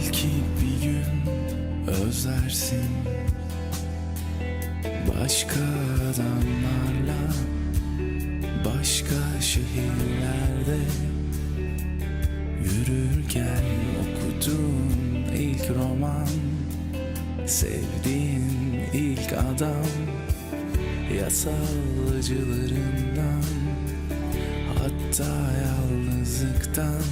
Belki bir gün özlersin. Başka adamlarla Başka şehirlerde Yürürken okuduğun ilk roman Sevdiğin ilk adam Yasal acılarından Hatta yalnızlıktan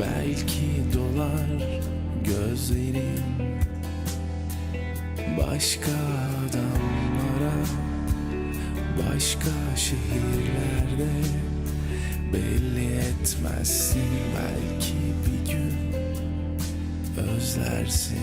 Belki dolar gözlerin Başka adamlara Başka şehirlerde Belli etmezsin. Belki bir gün Özlersin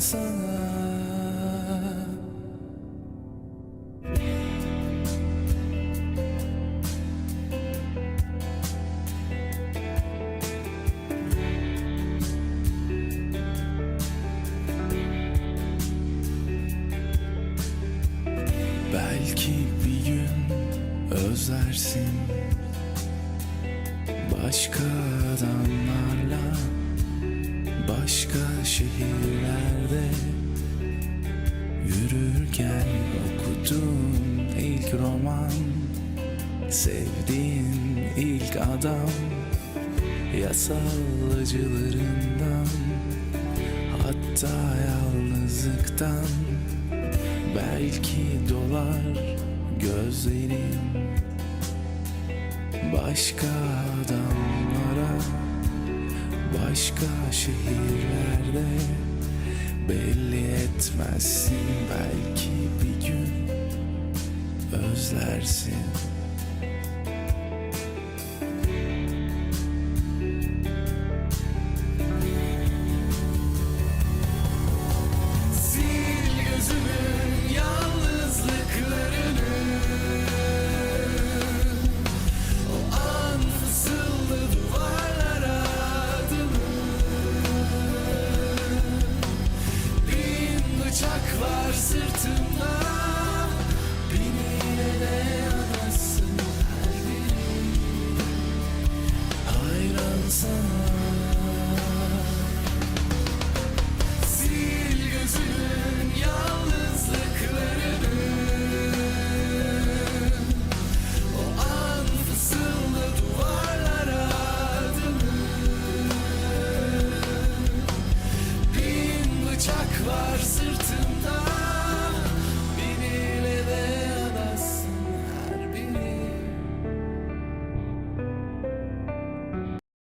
sana. Belki bir gün özlersin. Başka adamlarla Başka şehirlerde Yürürken okuduğun ilk roman Sevdiğin ilk adam Yasal acılarından Hatta yalnızlıktan Belki dolar gözlerin. Başka adamlara Başka şehirlerde Belli etmezsin. Belki bir gün Özlersin